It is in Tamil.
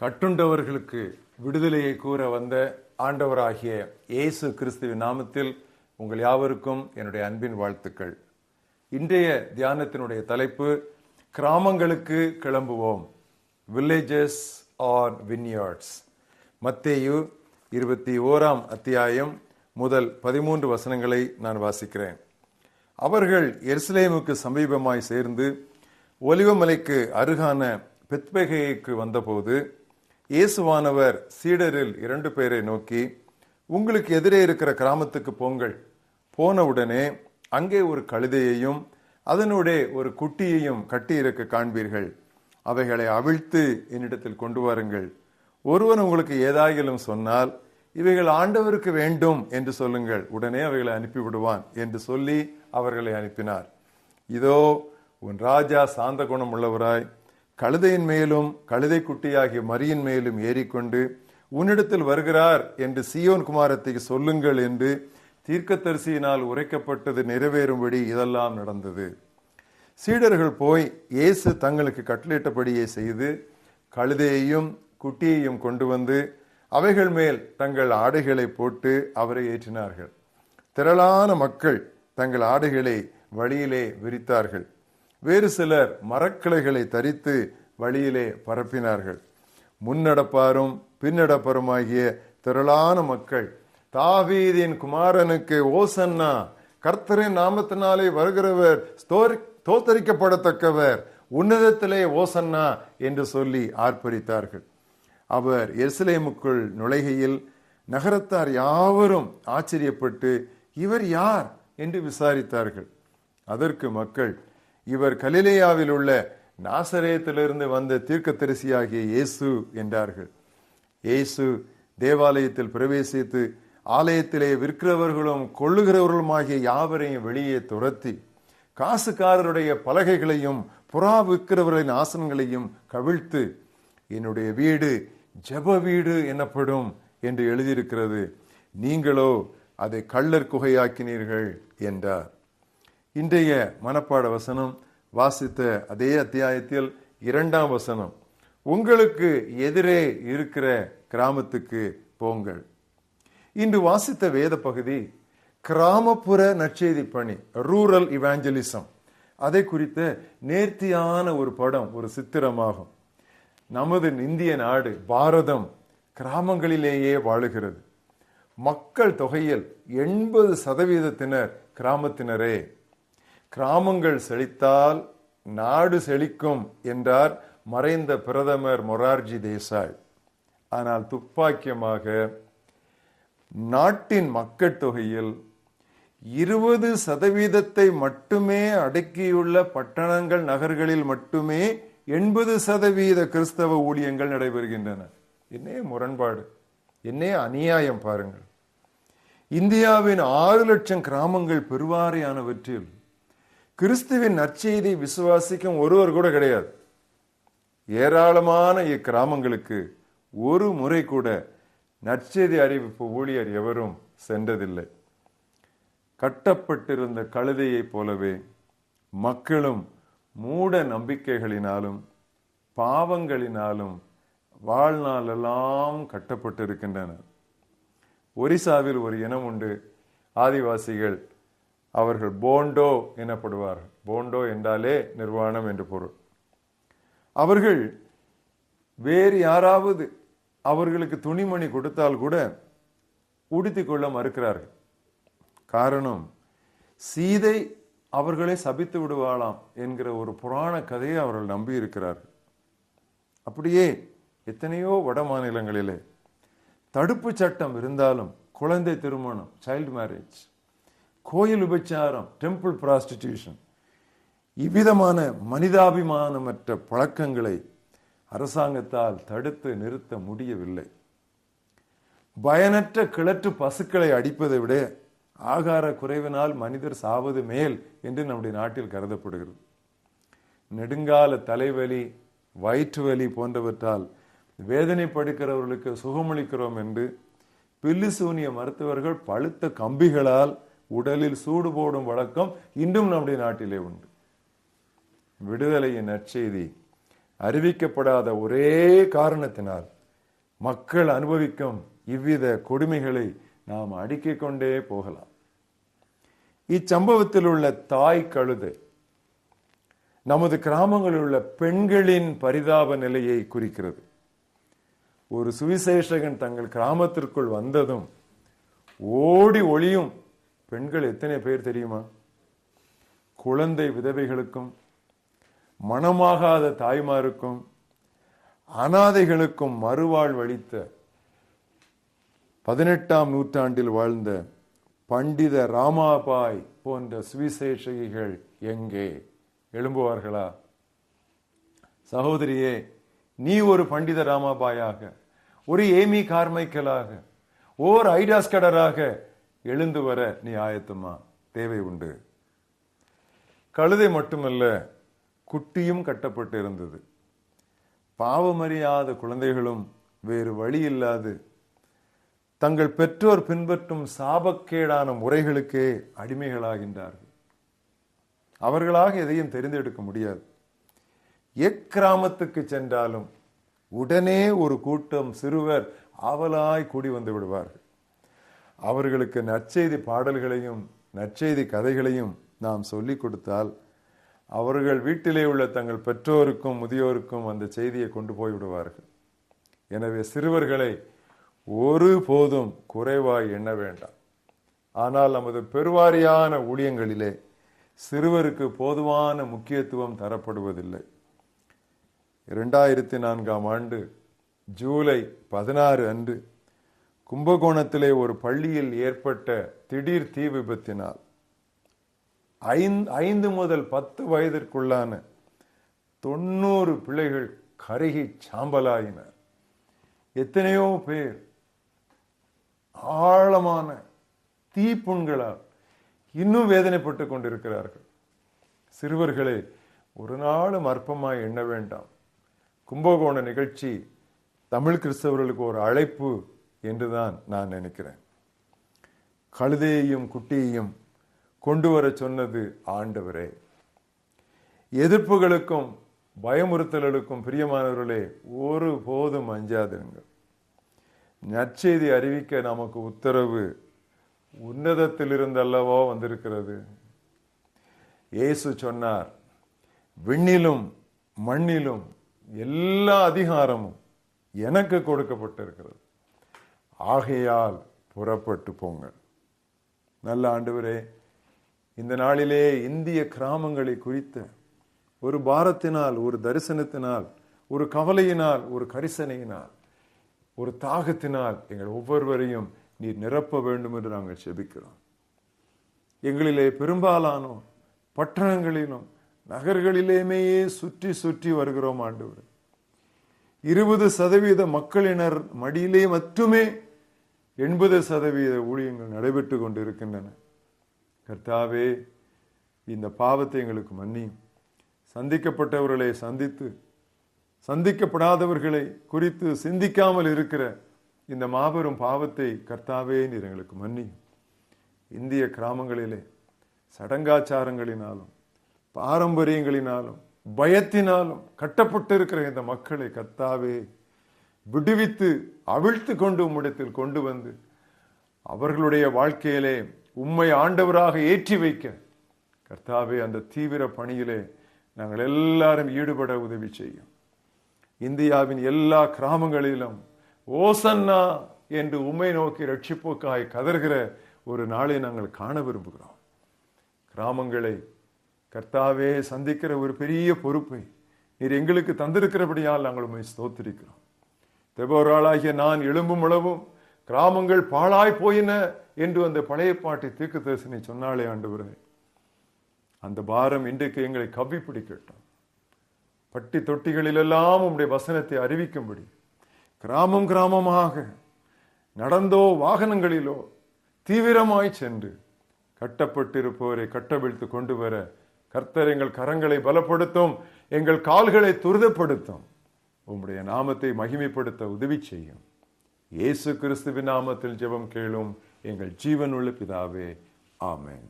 கட்டுண்டவர்களுக்கு விடுதலையை கூற வந்த ஆண்டவராகிய இயேசு கிறிஸ்துவின் நாமத்தில் உங்கள் யாவருக்கும் என்னுடைய அன்பின் வாழ்த்துக்கள். இன்றைய தியானத்தினுடைய தலைப்பு கிராமங்களுக்கு கிளம்புவோம். வில்லேஜஸ் ஆர் வின்யார்ட்ஸ் மத்தேயு இருபத்தி ஓராம் அத்தியாயம் முதல் பதிமூன்று வசனங்களை நான் வாசிக்கிறேன். அவர்கள் எருசலேமுக்கு சமீபமாய் சேர்ந்து ஒலிவமலைக்கு அருகான பெத்பெகைக்கு வந்தபோது இயேசுவானவர் சீடரில் இரண்டு பேரை நோக்கி உங்களுக்கு எதிரே இருக்கிற கிராமத்துக்கு போங்கள். போனவுடனே அங்கே ஒரு கழுதையையும் அதனுடைய ஒரு குட்டியையும் கட்டியிருக்க காண்பீர்கள். அவைகளை அவிழ்த்து என்னிடத்தில் கொண்டு வாருங்கள். ஒருவன் உங்களுக்கு ஏதாகிலும் சொன்னால் இவைகள் ஆண்டவருக்கு வேண்டும் என்று சொல்லுங்கள். உடனே அவைகளை அனுப்பிவிடுவான் என்று சொல்லி அவர்களை அனுப்பினார். இதோ உன் ராஜா சாந்த குணம் உள்ளவராய் கழுதையின் மேலும் கழுதை குட்டியாகிய மரியின் மேலும் ஏறிக்கொண்டு உன்னிடத்தில் வருகிறார் என்று சியோன் குமாரத்தை சொல்லுங்கள் என்று தீர்க்கதரிசியினால் உரைக்கப்பட்டது நிறைவேறும்படி இதெல்லாம் நடந்தது. சீடர்கள் போய் இயேசு தங்களுக்கு கட்டளிட்டபடியே செய்து கழுதையையும் குட்டியையும் கொண்டு வந்து அவைகள் மேல் தங்கள் ஆடைகளை போட்டு அவரை ஏற்றினார்கள். திரளான மக்கள் தங்கள் ஆடைகளை வழியிலே விரித்தார்கள். வேறு சிலர் மரக்கிளைகளை தரித்து வழியிலே பரப்பினார்கள். முன்னடப்பாரும் பின்னடப்பாருமாகிய திரளான மக்கள் தாவீதின் குமாரனுக்கு ஓசன்னா கர்த்தரின் நாமத்தினாலே வருகிறவர் தோத்தரிக்கப்படத்தக்கவர் உன்னதத்திலே ஓசன்னா என்று சொல்லி ஆர்ப்பரித்தார்கள். அவர் எருசலேமுக்குள் நுழைகையில் நகரத்தார் யாவரும் ஆச்சரியப்பட்டு இவர் யார்? என்று விசாரித்தார்கள். அதற்கு மக்கள் இவர் கலிலேயாவில் உள்ள நாசரேத்திலிருந்து வந்த தீர்க்கதரிசியாகிய இயேசு என்றார்கள். இயேசு தேவாலயத்தில் பிரவேசித்து ஆலயத்திலே விற்கிறவர்களும் கொள்ளுகிறவர்களுமாகிய யாவரையும் வெளியே துரத்தி காசுக்காரருடைய பலகைகளையும் புறா விற்கிறவர்களின் ஆசனங்களையும் கவிழ்த்து என்னுடைய வீடு ஜப வீடு எனப்படும் என்று எழுதியிருக்கிறது. நீங்களோ அதை கள்ளர் குகையாக்கினீர்கள் என்றார். இன்றைய மனப்பாட வசனம் வாசித்த அதே அத்தியாயத்தில் இரண்டாம் வசனம். உங்களுக்கு எதிரே இருக்கிற கிராமத்துக்கு போங்கள். இன்று வாசித்த வேத பகுதி கிராமப்புற நற்செய்தி பணி ரூரல் இவாஞ்சலிசம். அதை குறித்த நேர்த்தியான ஒரு படம் ஒரு சித்திரமாகும். நமது இந்திய நாடு பாரதம் கிராமங்களிலேயே வாழுகிறது. மக்கள் தொகையில் எண்பது சதவீதத்தினர் கிராமத்தினரே. கிராமங்கள் செழித்தால் நாடு செழிக்கும் என்றார் மறைந்த பிரதமர் மொரார்ஜி தேசாய். ஆனால் துப்பாக்கியமாக நாட்டின் மக்கட்தொகையில் இருபது சதவீதத்தை மட்டுமே அடக்கியுள்ள பட்டணங்கள் நகர்களில் மட்டுமே எண்பது சதவீத கிறிஸ்தவ ஊழியங்கள் நடைபெறுகின்றன. என்னே முரண்பாடு. என்னே அநியாயம் பாருங்கள். இந்தியாவின் ஆறு லட்சம் கிராமங்கள் பெருவாரியானவற்றில் கிறிஸ்துவின் நற்செய்தி விசுவாசிக்கும் ஒருவர் கூட கிடையாது. ஏராளமான இக்கிராமங்களுக்கு ஒரு முறை கூட நற்செய்தி அறிவிப்பு ஊழியர் எவரும் சென்றதில்லை. கட்டப்பட்டிருந்த கழுதையைப் போலவே மக்களும் மூட நம்பிக்கைகளினாலும் பாவங்களினாலும் வாழ்நாளெல்லாம் கட்டப்பட்டிருக்கின்றனர். ஒரிசாவில் ஒரு இனம் உண்டு. ஆதிவாசிகள் அவர்கள் போண்டோ எனப்படுவார்கள். போண்டோ என்றாலே நிர்வாணம் என்று பொருள். அவர்கள் வேறு யாராவது அவர்களுக்கு துணிமணி கொடுத்தால் கூட உடுத்திக் கொள்ள மறுக்கிறார்கள். காரணம் சீதை அவர்களை சபித்து விடுவாளாம் என்கிற ஒரு புராண கதையை அவர்கள் நம்பி இருக்கிறார்கள் அப்படியே எத்தனையோ வட மாநிலங்களிலே தடுப்பு சட்டம் இருந்தாலும் குழந்தை திருமணம் சைல்டு மேரேஜ் கோயில் உபச்சாரம் டெம்பிள் பிராஸ்டிடியூஷன் இவ்விதமான மனிதாபிமானமற்ற பழக்கங்களை அரசாங்கத்தால் தடுத்து நிறுத்த முடியவில்லை. பயனற்ற கிளற்று பசுக்களை அடிப்பதை விட ஆகார குறைவினால் மனிதர் சாவது மேல் என்று நம்முடைய நாட்டில் கருதப்படுகிறது. நெடுங்கால தலைவலி வயிற்று வலி போன்றவற்றால் வேதனைப்படுக்கிறவர்களுக்கு சுகமளிக்கிறோம் என்று பில்லிசூனிய மருத்துவர்கள் பழுத்த கம்பிகளால் உடலில் சூடு போடும் வழக்கம் இன்றும் நம்முடைய நாட்டிலே உண்டு. விடுதலையின் நற்செய்தி அறிவிக்கப்படாத ஒரே காரணத்தினால் மக்கள் அனுபவிக்கும் இவ்வித கொடுமைகளை நாம் அடுக்கிக் கொண்டே போகலாம். இச்சம்பவத்தில் உள்ள தாய் கழுது நமது கிராமங்களில் உள்ள பெண்களின் பரிதாப நிலையை குறிக்கிறது. ஒரு சுவிசேஷகன் தங்கள் கிராமத்திற்குள் வந்ததும் ஓடி ஒளியும் பெண்கள் எத்தனை பேர் தெரியுமா? குழந்தை விதவைகளுக்கும் மனமாகாத தாய்மாருக்கும் அனாதைகளுக்கும் மறுவாழ்வளித்த பதினெட்டாம் நூற்றாண்டில் வாழ்ந்த பண்டித ராமாபாய் போன்ற சுவிசேஷகிகள் எங்கே? எழும்புவார்களா? சகோதரியே நீ ஒரு பண்டித ராமாபாயாக ஒரு ஏமி கார்மைக்கலாக ஓர் ஐடாஸ்கடராக எழுந்து வர நீ ஆயத்தமா? தேவை உண்டு. கழுதை மட்டுமல்ல குட்டியும் கட்டப்பட்டு இருந்தது. பாவமறியாத குழந்தைகளும் வேறு வழி இல்லாது தங்கள் பெற்றோர் பின்பற்றும் சாபக்கேடான முறைகளுக்கே அடிமைகளாகின்றார்கள். அவர்களாக எதையும் தெரிந்தெடுக்க முடியாது. எக்கிராமத்துக்கு சென்றாலும் உடனே ஒரு கூட்டம் சிறுவர் ஆவலாய் கூடி வந்து விடுவார்கள். அவர்களுக்கு நற்செய்தி பாடல்களையும் நற்செய்தி கதைகளையும் நாம் சொல்லிக் கொடுத்தால் அவர்கள் வீட்டிலே உள்ள தங்கள் பெற்றோருக்கும் முதியோருக்கும் அந்த செய்தியை கொண்டு போய் விடுவார்கள். எனவே சிறுவர்களை ஒரு போதும் குறைவாய் எண்ண வேண்டாம். ஆனால் நமது பெருவாரியான ஊழியங்களிலே சிறுவருக்கு போதுமான முக்கியத்துவம் தரப்படுவதில்லை. இரண்டாயிரத்தி நான்காம் ஆண்டு ஜூலை பதினாறு அன்று கும்பகோணத்திலே ஒரு பள்ளியில் ஏற்பட்ட திடீர் தீ விபத்தினால் ஐந்து ஐந்து முதல் பத்து வயதிற்குள்ளான தொண்ணூறு பிள்ளைகள் கருகி சாம்பலாயினர். எத்தனையோ பேர் ஆழமான தீப்புண்களால் இன்னும் வேதனைப்பட்டு கொண்டிருக்கிறார்கள். சிறுவர்களே ஒரு நாளும் அற்பமாய் எண்ண வேண்டாம். கும்பகோண நிகழ்ச்சி தமிழ் கிறிஸ்தவர்களுக்கு ஒரு அழைப்பு என்று தான் நான் நினைக்கிறேன். கழுதையையும் குட்டியையும் கொண்டு வர சொன்னது ஆண்டவரே. எதிர்ப்புகளுக்கும் பயமுறுத்தல்களுக்கும் பிரியமானவர்களே ஒரு போதும் அஞ்சாதிருங்கள். நற்செய்தி அறிவிக்க நமக்கு உத்தரவு உன்னதத்திலிருந்து அல்லவோ வந்திருக்கிறது. இயேசு சொன்னார் விண்ணிலும் மண்ணிலும் எல்லா அதிகாரமும் எனக்கு கொடுக்கப்பட்டிருக்கிறது. ஆகையால் புறப்பட்டு போங்கள் நல்ல ஆண்டவரே இந்த நாளிலே இந்திய கிராமங்களை குறித்த ஒரு பாரத்தினால் ஒரு தரிசனத்தினால் ஒரு கவலையினால் ஒரு கரிசனையினால் ஒரு தாகத்தினால் எங்கள் ஒவ்வொருவரையும் நீர் நிரப்ப வேண்டும் என்று நாங்கள் செபிக்கிறோம். எங்களிலே பெரும்பாலானோ பட்டணங்களிலும் நகர்களிலேமேயே சுற்றி சுற்றி வருகிறோம் ஆண்டவர். இருபது சதவீத மக்களினர் மடியிலே மட்டுமே எண்பது சதவீத ஊழியங்கள் நடைபெற்று கொண்டிருக்கின்றன. கர்த்தாவே இந்த பாவத்தை எங்களுக்கு மன்னியும். சந்திக்கப்பட்டவர்களை சந்தித்து சந்திக்கப்படாதவர்களை குறித்து சிந்திக்காமல் இருக்கிற இந்த மாபெரும் பாவத்தை கர்த்தாவே நீர் எங்களுக்கு மன்னியும். இந்திய கிராமங்களிலே சடங்காச்சாரங்களினாலும் பாரம்பரியங்களினாலும் பயத்தினாலும் கட்டப்பட்டிருக்கிற இந்த மக்களை கர்த்தாவே விடுவித்து அவிழ்த்து கொண்டு உம்மிடத்தில் கொண்டு வந்து அவர்களுடைய வாழ்க்கையிலே உம்மை ஆண்டவராக ஏற்றி வைக்க. கர்த்தாவே அந்த தீவிர பணியிலே நாங்கள் எல்லாரும் ஈடுபட உதவி செய்யும். இந்தியாவின் எல்லா கிராமங்களிலும் ஓசன்னா என்று உம்மை நோக்கி ரட்சிப்புக்காய் கதர்கிற ஒரு நாளை நாங்கள் காண விரும்புகிறோம். கிராமங்களை கர்த்தாவே சந்திக்கிற ஒரு பெரிய பொறுப்பை நீர் எங்களுக்கு தந்திருக்கிறபடியால் நாங்கள் உண்மை ஸ்தோத்திரிக்கிறோம். தெபோராளாகிய நான் எழும்பும் அளவும் கிராமங்கள் பாழாய் போயின என்று அந்த பழைய பாட்டி தீர்க்க தரிசனை சொன்னாலே ஆண்டு அந்த பாரம் இன்றைக்கு எங்களை கவ்வி பிடிக்கட்டும். பட்டி தொட்டிகளிலெல்லாம் உம்முடைய வசனத்தை அறிவிக்கும்படி கிராமம் கிராமமாக நடந்தோ வாகனங்களிலோ தீவிரமாய் சென்று கட்டப்பட்டிருப்பவரை கட்டவிழ்த்து கொண்டு வர கர்த்தர் எங்கள் கரங்களை பலப்படுத்தும் எங்கள் கால்களை துரிதப்படுத்தும். உம்முடைய நாமத்தை மகிமைப்படுத்த உதவி செய்யும். இயேசு கிறிஸ்துவின் நாமத்தில் ஜெபம் கேளும் எங்கள் ஜீவனுள்ள பிதாவே ஆமேன்.